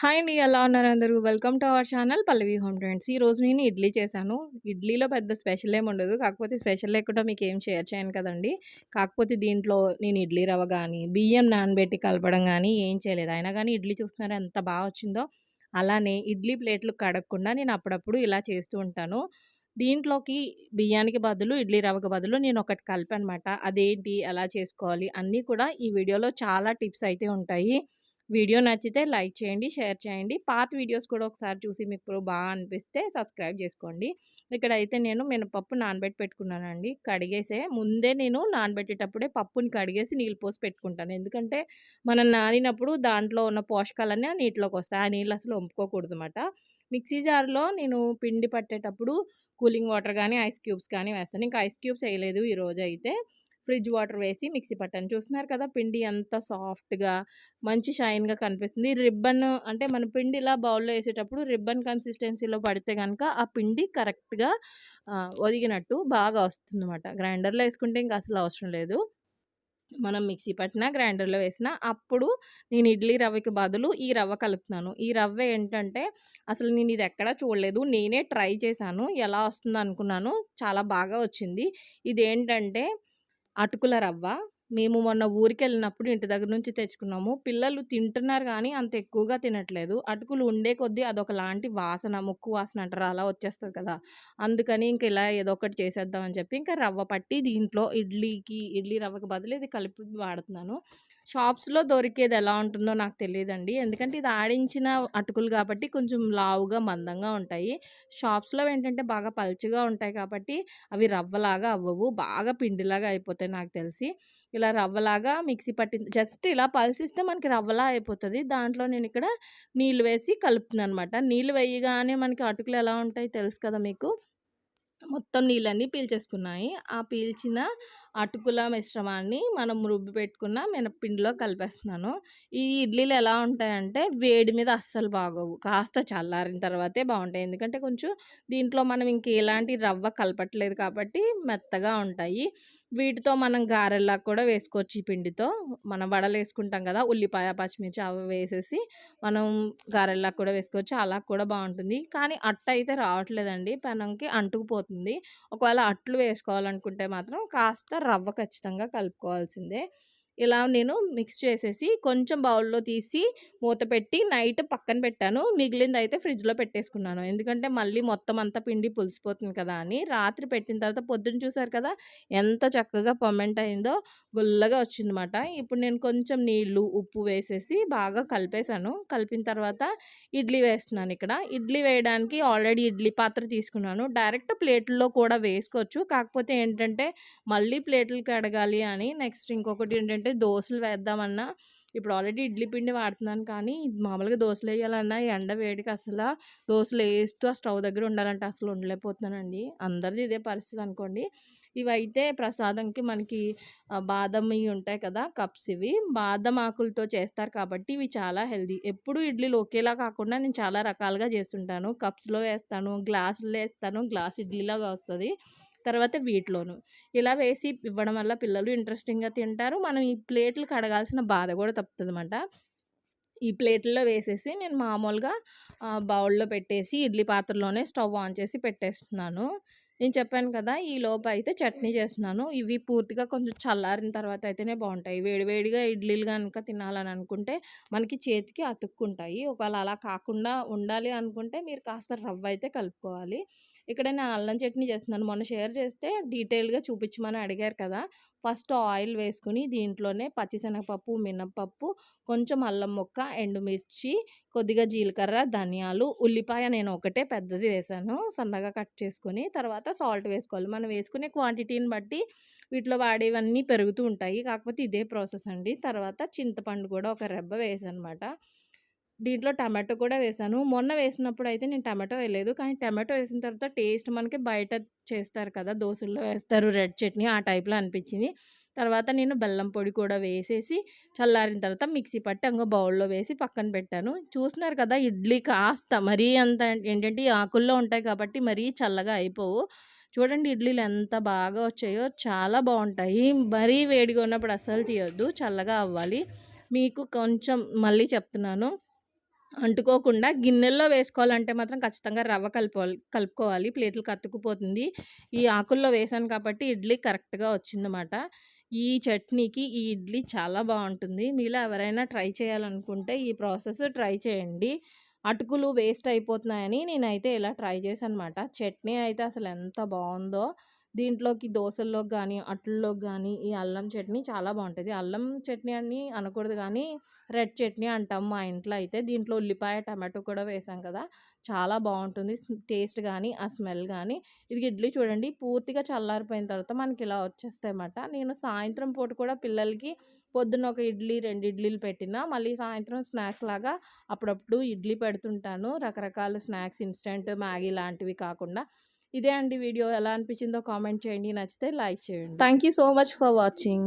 Hi అండి. ఎలా ఉన్నారు అందరూ? Welcome to our channel Pallavi home trends. ఈరోజు నేను ఇడ్లీ చేశాను. ఇడ్లీలో పెద్ద స్పెషల్ ఏమి ఉండదు. కాకపోతే స్పెషల్ లేకుండా మీకు ఏం చేయను కదండీ. కాకపోతే దీంట్లో నేను ఇడ్లీ రవ్వ కానీ బియ్యం నానబెట్టి కలపడం కానీ ఏం చేయలేదు. అయినా కానీ ఇడ్లీ చూస్తున్నారా ఎంత బాగా వచ్చిందో. అలానే ఇడ్లీ ప్లేట్లు కడగకుండా నేను అప్పుడప్పుడు ఇలా చేస్తూ ఉంటాను. దీంట్లోకి బియ్యానికి బదులు, ఇడ్లీ రవ్వకి బదులు నేను ఒకటి కలిపనమాట అదేంటి? ఎలా చేసుకోవాలి? అన్నీ కూడా ఈ వీడియోలో చాలా టిప్స్ అయితే ఉంటాయి. వీడియో నచ్చితే లైక్ చేయండి, షేర్ చేయండి. పాత వీడియోస్ కూడా ఒకసారి చూసి మీకు బాగా అనిపిస్తే సబ్స్క్రైబ్ చేసుకోండి. ఇక్కడ అయితే నేను మినపప్పు నానబెట్టి పెట్టుకున్నానండి. కడిగేసే ముందే నేను నానబెట్టేటప్పుడే పప్పుని కడిగేసి నీళ్ళు పోసి పెట్టుకుంటాను. ఎందుకంటే మనం నానినప్పుడు దాంట్లో ఉన్న పోషకాలన్నీ ఆ నీటిలోకి వస్తాయి. ఆ నీళ్ళు అసలు వంపుకోకూడదన్నమాట. మిక్సీ జార్‌లో నేను పిండి పట్టేటప్పుడు కూలింగ్ వాటర్ కానీ ఐస్ క్యూబ్స్ కానీ వేస్తాను. ఇంకా ఐస్ క్యూబ్స్ వేయలేదు ఈరోజు అయితే ఫ్రిడ్జ్ వాటర్ వేసి మిక్సీ పట్టాను. చూస్తున్నారు కదా పిండి అంత సాఫ్ట్‌గా, మంచి షైన్‌గా కనిపిస్తుంది. రిబ్బన్ అంటే మన పిండి ఇలా బౌల్‌లో వేసేటప్పుడు రిబ్బన్ కన్సిస్టెన్సీలో పడితే కనుక ఆ పిండి కరెక్ట్‌గా ఒదిగినట్టు బాగా వస్తుందన్నమాట. గ్రైండర్‌లో వేసుకుంటే ఇంకా అసలు అవసరం లేదు. మనం మిక్సీ పట్టినా, గ్రైండర్‌లో వేసినా అప్పుడు నేను ఇడ్లీ రవ్వకి బదులు ఈ రవ్వ కలుపుతున్నాను. ఈ రవ్వ ఏంటంటే అసలు నేను ఇది ఎక్కడా చూడలేదు. నేనే ట్రై చేశాను. ఎలా వస్తుందనుకున్నాను. చాలా బాగా వచ్చింది. ఇదేంటంటే అటుకుల రవ్వ. మేము మొన్న ఊరికి వెళ్ళినప్పుడు ఇంటి దగ్గర నుంచి తెచ్చుకున్నాము. పిల్లలు తింటున్నారు కానీ అంత ఎక్కువగా తినట్లేదు. అటుకులు ఉండే కొద్దీ అదొకలాంటి వాసన, ముక్కు వాసన అంటారు అలా వచ్చేస్తుంది కదా! అందుకని ఇంక ఇలా ఏదో ఒకటి చేసేద్దామని చెప్పి ఇంకా రవ్వ పట్టి దీంట్లో ఇడ్లీకి, ఇడ్లీ రవ్వకి బదులు ఇది కలిపి వాడుతున్నాను. షాప్స్‌లో దొరికేది ఎలా ఉంటుందో నాకు తెలియదండి ఎందుకంటే ఇది ఆడించిన అటుకులు కాబట్టి కొంచెం లావుగా, మందంగా ఉంటాయి. షాప్స్‌లో ఏంటంటే బాగా పల్చగా ఉంటాయి కాబట్టి అవి రవ్వలాగా అవ్వవు. బాగా పిండిలాగా అయిపోతాయి నాకు తెలిసి. ఇలా రవ్వలాగా మిక్సీ పట్టింది జస్ట్ ఇలా పల్సిస్తే మనకి రవ్వలా అయిపోతుంది దాంట్లో నేను ఇక్కడ నీళ్ళు వేసి కలుపుతున్నాను అనమాట నీళ్ళు వేయగానే మనకి అటుకులు ఎలా ఉంటాయి తెలుసు కదా మీకు. మొత్తం నీళ్ళన్నీ పీల్చేసుకున్నాయి. ఆ పీల్చిన అటుకుల మిశ్రమాన్ని మనం రుబ్బి పెట్టుకున్న మినపిండిలో కలిపేస్తున్నాను. ఈ ఇడ్లీలు ఎలా ఉంటాయంటే వేడి మీద అస్సలు బాగోవు. కాస్త చల్లారిన తర్వాతే బాగుంటాయి ఎందుకంటే కొంచెం దీంట్లో మనం ఇంక ఎలాంటి రవ్వ కలపట్లేదు కాబట్టి మెత్తగా ఉంటాయి. వీటితో మనం గారెల్లా కూడా వేసుకోవచ్చు ఈ పిండితో. మనం వడలు వేసుకుంటాం కదా! ఉల్లిపాయ, పచ్చిమిర్చి అవి వేసేసి మనం గారెల్లా కూడా వేసుకోవచ్చు. అలా కూడా బాగుంటుంది కానీ అట్ట అయితే రావట్లేదండి. పెనంకి అంటుకుపోతుంది. ఒకవేళ అట్లు వేసుకోవాలనుకుంటే మాత్రం కాస్త రవ్వ ఖచ్చితంగా కలుపుకోవాల్సిందే. ఇలా నేను మిక్స్ చేసేసి కొంచెం బౌల్‌లో తీసి మూత పెట్టి నైట్ పక్కన పెట్టాను. మిగిలిందయితే ఫ్రిడ్జ్‌లో పెట్టేసుకున్నాను. ఎందుకంటే మళ్ళీ మొత్తం అంతా పిండి పులిసిపోతుంది కదా అని. రాత్రి పెట్టిన తర్వాత పొద్దున చూసారు కదా! ఎంత చక్కగా పమెంట్ అయిందో గుల్లగా వచ్చిందన్నమాట. ఇప్పుడు నేను కొంచెం నీళ్ళు, ఉప్పు వేసేసి బాగా కలిపేసాను. కలిపిన తర్వాత ఇడ్లీ వేస్తున్నాను ఇక్కడ. ఇడ్లీ వేయడానికి ఆల్రెడీ ఇడ్లీ పాత్ర తీసుకున్నాను. డైరెక్ట్ ప్లేట్‌లో కూడా వేసుకోవచ్చు. కాకపోతే ఏంటంటే మళ్ళీ ప్లేట్లు కడగాలి అని నెక్స్ట్ ఇంకొకటి ఏంటంటే అంటే దోశలు వేద్దామన్నా ఇప్పుడు ఆల్రెడీ ఇడ్లీ పిండి వాడుతున్నాను కానీ మామూలుగా దోశలు వేయాలన్నా ఎండ వేడికి అసలు దోశలు వేస్తూ ఆ స్టవ్ దగ్గర ఉండాలంటే అసలు ఉండలేకపోతున్నానండి. అందరిది ఇదే పరిస్థితి అనుకోండి. ఇవైతే ప్రసాదంకి మనకి బాదం ఇవి ఉంటాయి కదా! కప్స్ ఇవి. బాదం ఆకులతో చేస్తారు కాబట్టి ఇవి చాలా హెల్దీ ఎప్పుడు ఇడ్లీలు ఒకేలా కాకుండా నేను చాలా రకాలుగా చేస్తుంటాను. కప్స్‌లో వేస్తాను, గ్లాసులో వేస్తాను గ్లాస్ ఇడ్లీలాగా వస్తుంది తర్వాత వీటిలోను. ఇలా వేసి ఇవ్వడం వల్ల పిల్లలు ఇంట్రెస్టింగ్‌గా తింటారు. మనం ఈ ప్లేట్లు కడగాల్సిన బాధ కూడా తప్పుతదనమాట. ఈ ప్లేట్‌లో వేసేసి నేను మామూలుగా బౌల్‌లో పెట్టేసి ఇడ్లీ పాత్రలోనే స్టవ్ ఆన్ చేసి పెట్టేస్తున్నాను. నేను చెప్పాను కదా! ఈలోపు అయితే చట్నీ చేస్తున్నాను. ఇవి పూర్తిగా కొంచెం చల్లారిన తర్వాత అయితేనే బాగుంటాయి వేడివేడిగా ఇడ్లీలు కనుక తినాలని అనుకుంటే మనకి చేతికి అతుక్కుంటాయి. ఒకవేళ అలా కాకుండా ఉండాలి అనుకుంటే మీరు కాస్త రవ్వ అయితే కలుపుకోవాలి. ఇక్కడ నేను అల్లం చట్నీ చేస్తున్నాను. మొన్న షేర్ చేస్తే డీటెయిల్‌గా చూపించమని అడిగారు కదా! ఫస్ట్ ఆయిల్ వేసుకుని దీంట్లోనే పచ్చిశనగపప్పు, మినప్పప్పు కొంచెం అల్లం ముక్క, ఎండుమిర్చి, కొద్దిగా జీలకర్ర, ధనియాలు, ఉల్లిపాయ నేను ఒకటే పెద్దది వేశాను. సన్నగా కట్ చేసుకొని తర్వాత సాల్ట్ వేసుకోవాలి. మనం వేసుకునే క్వాంటిటీని బట్టి వీటిలో వాడేవన్నీ పెరుగుతూ ఉంటాయి. కాకపోతే ఇదే ప్రాసెస్ అండి. తర్వాత చింతపండు కూడా ఒక రెబ్బ వేసానమాట. దీంట్లో టమాటో కూడా వేసాను మొన్న వేసినప్పుడు అయితే నేను టమాటో వేయలేదు. కానీ టమాటో వేసిన తర్వాత టేస్ట్ మనకి బయట చేస్తారు కదా! దోశల్లో వేస్తారు రెడ్ చట్నీ ఆ టైప్‌లో అనిపించింది. తర్వాత నేను బెల్లం పొడి కూడా వేసేసి చల్లారిన తర్వాత మిక్సీ పట్టి ఇంగో బౌల్‌లో వేసి పక్కన పెట్టాను. చూస్తున్నారు కదా! ఇడ్లీ కాస్త మరీ అంత ఏంటంటే ఆకుల్లో ఉంటాయి కాబట్టి మరీ చల్లగా అయిపోవు. చూడండి ఇడ్లీలు ఎంత బాగా వచ్చాయో చాలా బాగుంటాయి మరీ వేడిగా ఉన్నప్పుడు అస్సలు తీయొద్దు. చల్లగా అవ్వాలి. మీకు కొంచెం మళ్ళీ చెప్తున్నాను. అంటుకోకుండా గిన్నెల్లో వేసుకోవాలంటే మాత్రం ఖచ్చితంగా రవ్వ కలుపుకోవాలి కలుపుకోవాలి. ప్లేట్లకు అతుక్కుపోతుంది ఈ ఆకుల్లో వేసాను కాబట్టి ఇడ్లీ కరెక్ట్గా వచ్చిందన్నమాట. ఈ చట్నీకి ఈ ఇడ్లీ చాలా బాగుంటుంది. మీలో ఎవరైనా ట్రై చేయాలనుకుంటే ఈ ప్రాసెస్ ట్రై చేయండి. అటుకులు వేస్ట్ అయిపోతున్నాయని నేనైతే ఇలా ట్రై చేశాను అనమాట చట్నీ అయితే అసలు ఎంత బాగుందో దీంట్లోకి దోశల్లోకి కానీ అట్లలోకి కానీ ఈ అల్లం చట్నీ చాలా బాగుంటుంది అల్లం చట్నీ అని అనకూడదు కానీ రెడ్ చట్నీ అంటాం మా ఇంట్లో అయితే. దీంట్లో ఉల్లిపాయ టమాటో కూడా వేసాం కదా. చాలా బాగుంటుంది టేస్ట్ కానీ ఆ స్మెల్ కానీ ఇది ఇడ్లీ చూడండి పూర్తిగా చల్లారిపోయిన తర్వాత మనకి ఇలా వచ్చేస్తాయి అన్నమాట నేను సాయంత్రం పూట కూడా పిల్లలకి పొద్దున్న ఒక ఇడ్లీ రెండు ఇడ్లీలు పెట్టిన మళ్ళీ సాయంత్రం స్నాక్స్ లాగా అప్పుడప్పుడు ఇడ్లీ పెడుతుంటాను. రకరకాల స్నాక్స్ ఇన్స్టెంట్ మ్యాగీ లాంటివి కాకుండా. ఇదే అండి వీడియో. ఎలా అనిపించిందో కామెంట్ చేయండి. నచ్చితే లైక్ చేయండి. Thank you so much for watching